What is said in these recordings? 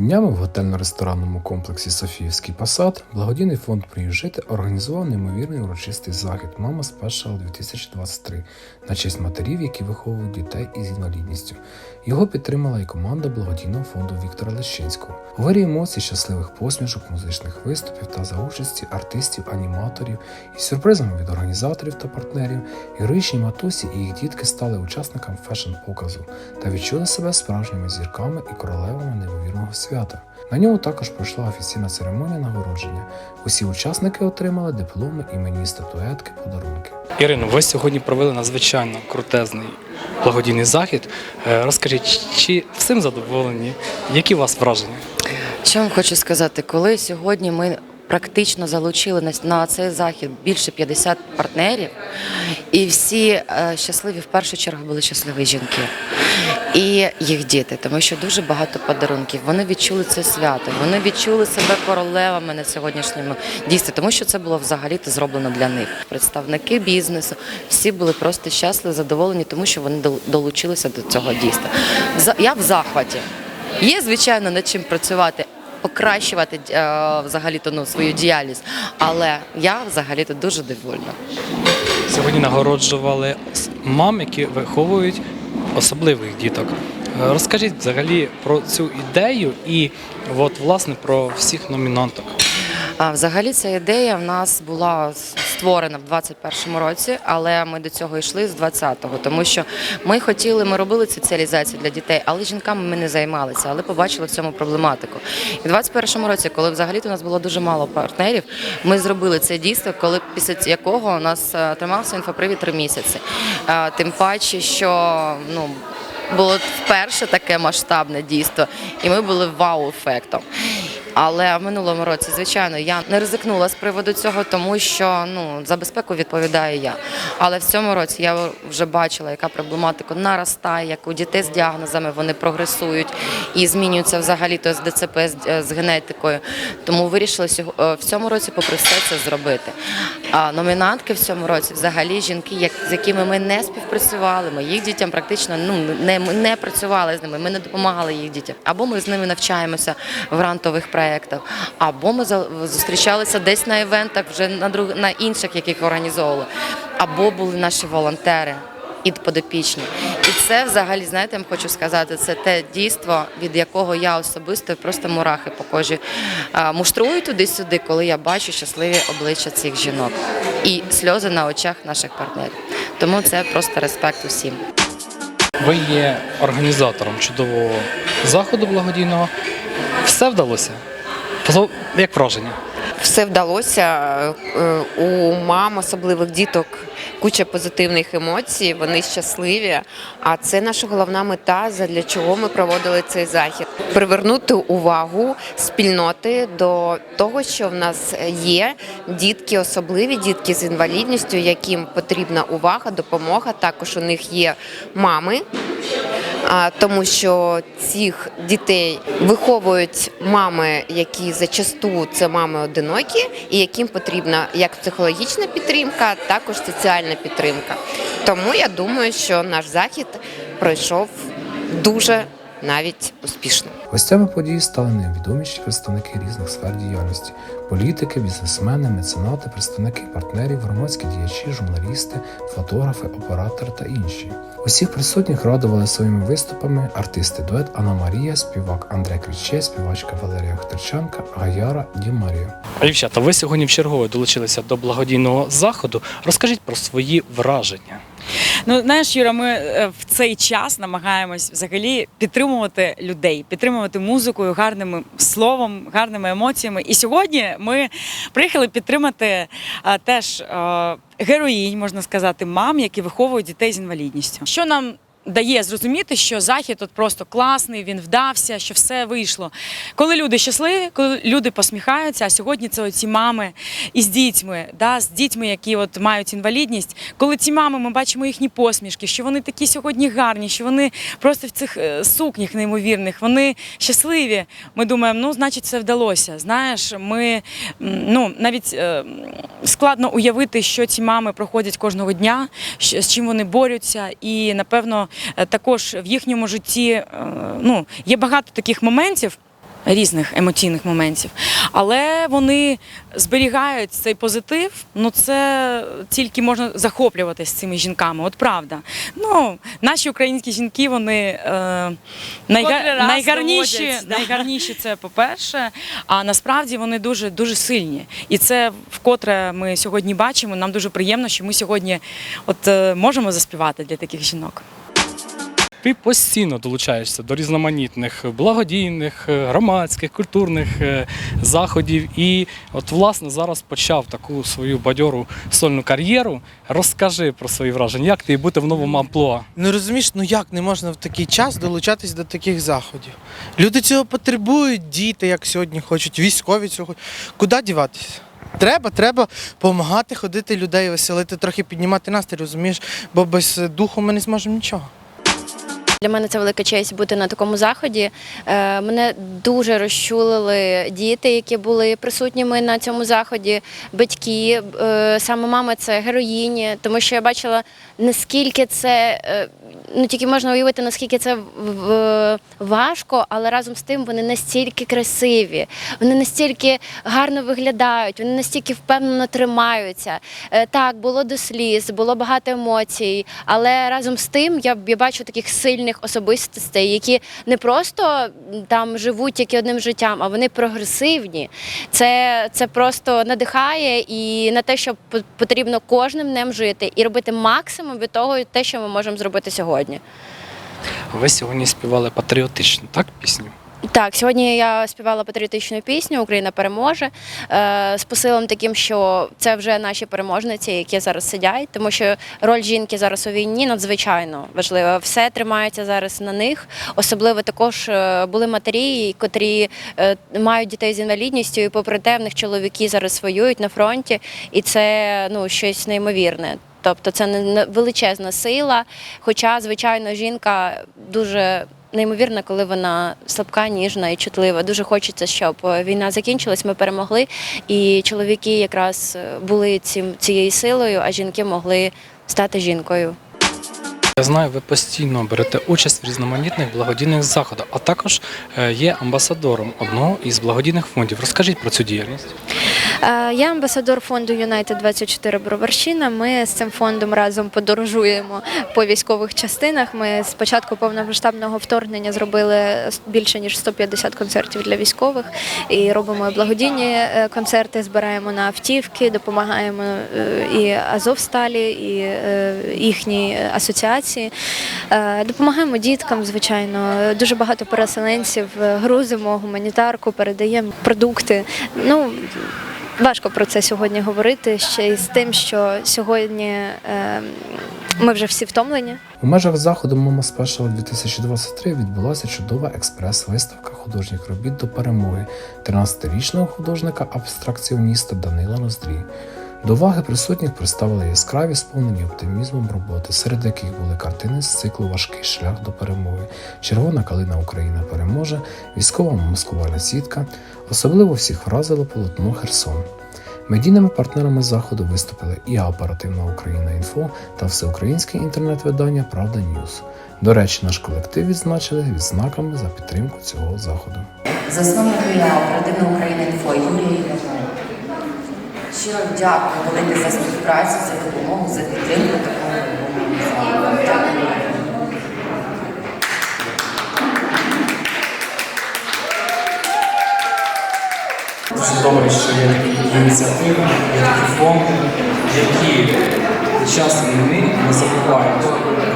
Днями в готельно-ресторанному комплексі Софіївський Посад благодійний фонд «Приїжджити» організував неймовірний урочистий захід Мама Спешал 2023 на честь матерів, які виховують дітей із інвалідністю. Його підтримала і команда благодійного фонду Віктора Лещинського. Вирі емоцій, щасливих посмішок, музичних виступів та за участі артистів, аніматорів і сюрпризами від організаторів та партнерів, героїчні матусі і їх дітки стали учасниками фешн-показу та відчули себе справжніми зірками і королевами неймовірного свята. На ньому також пройшла офіційна церемонія нагородження. Усі учасники отримали дипломи, імені, статуетки, подарунки. Ірино, ви сьогодні провели надзвичайно крутезний благодійний захід. Е, Розкажіть, чи всім задоволені? Які у вас враження? Що вам хочу сказати, коли сьогодні ми практично залучили на, цей захід більше 50 партнерів, і всі е, щасливі в першу чергу були щасливі жінки і їх діти, тому що дуже багато подарунків. Вони відчули це свято, вони відчули себе королевами на сьогоднішньому дійстві, тому що це було взагалі-то зроблено для них. Представники бізнесу всі були просто щасливі, задоволені, тому що вони долучилися до цього дійства. Я в захваті. Є, звичайно, над чим працювати, покращувати е, взагалі-то ну, свою діяльність, але я взагалі-то дуже довольна. Сьогодні нагороджували мам, які виховують особливих діток. Е, Розкажіть взагалі про цю ідею і от, власне про всіх номінанток. А взагалі ця ідея в нас була створена в 21-му році, але ми до цього йшли з 20-го, тому що ми хотіли, ми робили соціалізацію для дітей, але жінками ми не займалися, але побачили в цьому проблематику. І в 21-му році, коли взагалі у нас було дуже мало партнерів, ми зробили це дійство, коли після якого у нас е, тримався інфопривід три місяці. Е, Тим паче, що ну. Було вперше таке масштабне дійство, і ми були вау-ефектом. Але в минулому році, звичайно, я не ризикнула з приводу цього, тому що ну за безпеку відповідаю я. Але в цьому році я вже бачила, яка проблематика наростає, як у дітей з діагнозами вони прогресують і змінюються взагалі то з ДЦП з, е, генетикою. Тому вирішили сього- е, в цьому році, попри все, це зробити. А номінантки в цьому році, взагалі, жінки, з якими ми не співпрацювали, ми їх дітям практично ну не ми не працювали з ними, ми не допомагали їх дітям. Або ми з ними навчаємося в грантових проєктах, або ми зустрічалися десь на івентах, вже на друг на інших, яких організовували, або були наші волонтери. І подопічні, і це взагалі знаєте, я хочу сказати, це те дійство, від якого я особисто просто мурахи по кожі муштрую туди-сюди, коли я бачу щасливі обличчя цих жінок і сльози на очах наших партнерів. Тому це просто респект усім. Ви є організатором чудового заходу благодійного. Все вдалося? Як враження? Все вдалося Е, у мам, особливих діток, куча позитивних емоцій. Вони щасливі. А це наша головна мета, для чого ми проводили цей захід. Привернути увагу спільноти до того, що в нас є дітки особливі, дітки з інвалідністю, яким потрібна увага, допомога. Також у них є мами. Тому що цих дітей виховують мами, які зачасту це мами одинокі, і яким потрібна як психологічна підтримка, також соціальна підтримка. Тому я думаю, що наш захід пройшов дуже навіть успішно. Гостями події стали найвідоміші представники різних сфер діяльності: політики, бізнесмени, меценати, представники партнерів, громадські діячі, журналісти, фотографи, оператори та інші. Усіх присутніх радували своїми виступами артисти дует Анна Марія, співак Андрей Кріче, співачка Валерія Хтерченка, Гаяра Ді Марія. Дівчата, ви сьогодні вчергове долучилися до благодійного заходу. Розкажіть про свої враження. Ну знаєш, Юра, ми е, в цей час намагаємось взагалі підтримувати людей, підтримувати музикою, гарним словом, гарними емоціями. І сьогодні ми приїхали підтримати а, теж а, героїнь, можна сказати, мам, які виховують дітей з інвалідністю. Що нам дає зрозуміти, що захід тут просто класний, він вдався, що все вийшло. Коли люди щасливі, коли люди посміхаються, а сьогодні це оці мами із дітьми, да, з дітьми, які от мають інвалідність. Коли ці мами, ми бачимо їхні посмішки, що вони такі сьогодні гарні, що вони просто в цих е, сукнях неймовірних, вони щасливі. Ми думаємо, ну значить, це вдалося. Знаєш, ми ну навіть е, складно уявити, що ці мами проходять кожного дня, з чим вони борються, і напевно також в їхньому житті е, ну є багато таких моментів. різних емоційних моментів. Але вони зберігають цей позитив. Ну це тільки можна захоплюватися цими жінками. От правда. Ну, наші українські жінки, вони е, найга... Найгарніші, доводять, да. найгарніші це по-перше. А насправді вони дуже дуже сильні. І це вкотре ми сьогодні бачимо. Нам дуже приємно, що ми сьогодні от е, можемо заспівати для таких жінок. Ти постійно долучаєшся до різноманітних благодійних, е, громадських, культурних е, заходів. І от власне зараз почав таку свою бадьору сольну кар'єру. Розкажи про свої враження, як ти бути в новому амплуа? Ну розумієш, ну як не можна в такий час долучатись до таких заходів? Люди цього потребують, діти, як сьогодні хочуть, військові цього. Куди діватися? Треба, треба допомагати ходити людей, веселити, трохи піднімати настрій, розумієш? Бо без е, духу ми не зможемо нічого. Для мене це велика честь бути на такому заході. Е, Мене дуже розчулили діти, які були присутніми на цьому заході, батьки. Е, Саме мама це героїні, тому що я бачила, наскільки це. Ну, тільки можна уявити, наскільки це важко, але разом з тим вони настільки красиві, вони настільки гарно виглядають, вони настільки впевнено тримаються. Е, Так, було до сліз, було багато емоцій, але разом з тим я, я бачу таких сильних особистостей, які не просто там живуть тільки одним життям, а вони прогресивні. Це, це просто надихає і на те, що потрібно кожним днем жити і робити максимум від того, те, що ми можемо зробити сьогодні. Ви сьогодні співали патріотичну, так, пісню? Так, сьогодні я співала патріотичну пісню Україна переможе е, з посилом таким, що це вже наші переможниці, які зараз сидять, тому що роль жінки зараз у війні надзвичайно важлива. Все тримається зараз на них. Особливо також е, були матері, котрі е, мають дітей з інвалідністю, і попри те, в них чоловіки зараз воюють на фронті, і це ну щось неймовірне. Тобто це не- величезна сила. Хоча, звичайно, жінка дуже неймовірна, коли вона слабка, ніжна і чутлива. Дуже хочеться, щоб війна закінчилась, ми перемогли. І чоловіки якраз е, були цим цією силою, а жінки могли стати жінкою. Я знаю, ви постійно берете участь в різноманітних благодійних заходах, а також е, є амбасадором одного із благодійних фондів. Розкажіть про цю діяльність. Е, Я амбасадор фонду Юнайтед 24 Броварщина. Ми з цим фондом разом подорожуємо по військових частинах. Ми з початку повномасштабного вторгнення зробили більше ніж 150 концертів для військових і робимо благодійні е, концерти, збираємо на автівки, допомагаємо і Азовсталі, і їхній асоціації. Е, Допомагаємо діткам, звичайно. Дуже багато переселенців е, грузимо гуманітарку, передаємо продукти. Ну Важко про це сьогодні говорити ще й з тим, що сьогодні е, ми вже всі втомлені. У межах заходу Мама Спешал 2023 відбулася чудова експрес-виставка художніх робіт до перемоги 13-річного художника-абстракціоніста Данила Ноздрі. До уваги присутніх представили яскраві сповнені оптимізмом роботи, серед яких були картини з циклу Важкий шлях до перемоги, Червона калина Україна переможе, військова маскувальна сітка. Особливо всіх вразило полотно Херсон. Медійними партнерами заходу виступили і оперативна Україна інфо та всеукраїнське інтернет-видання Правда Ньюз. До речі, наш колектив відзначили відзнаками за підтримку цього заходу. Засновник ім'я оперативна Україна інфо Юрія. Щиро дякую велике за співпрацю, за допомогу, за підтримку такого. Дуже добре, що є такі ініціативи, є такі фонди, які під час війни не забувають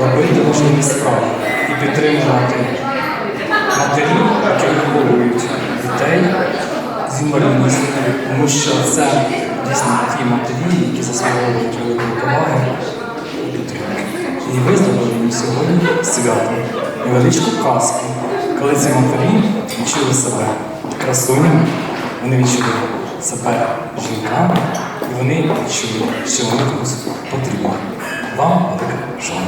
робити важливі справи і підтримувати матерів, які виховують дітей з інвалідністю, тому що це дійсно ті матері, які заслуговують великої поваги і підтримки. І ви зробили мені сьогодні свято, невеличку казку, коли ці матері відчули себе красунями, вони відчули себе жінками, і вони відчули, що вони комусь потрібні. Вам велике шану.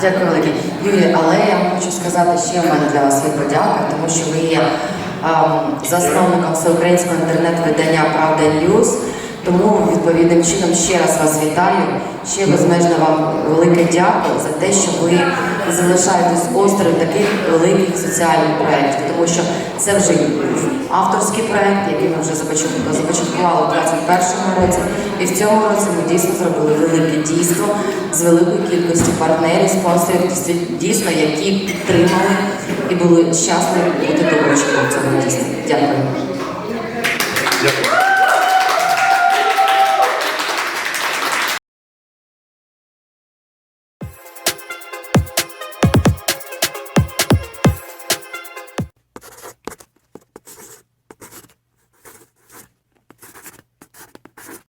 Дякую. Велике. Юрій, але я хочу сказати, ще в мене для вас є подяка, тому що ви є засновником всеукраїнського інтернет-видання Правда Ньюз. Тому відповідним чином ще раз вас вітаю. Ще безмежно вам велике дякую за те, що ви залишаєтесь острим таких великих соціальних проєктів, тому що це вже авторський проєкт, який ми вже започатку- започаткували у 2021 році. І в цьому році ми дійсно зробили велике дійство з великою кількістю партнерів, спонсорів, дійсно, які підтримали і були щасливі бути доброчком цього. Дякую. Дякую.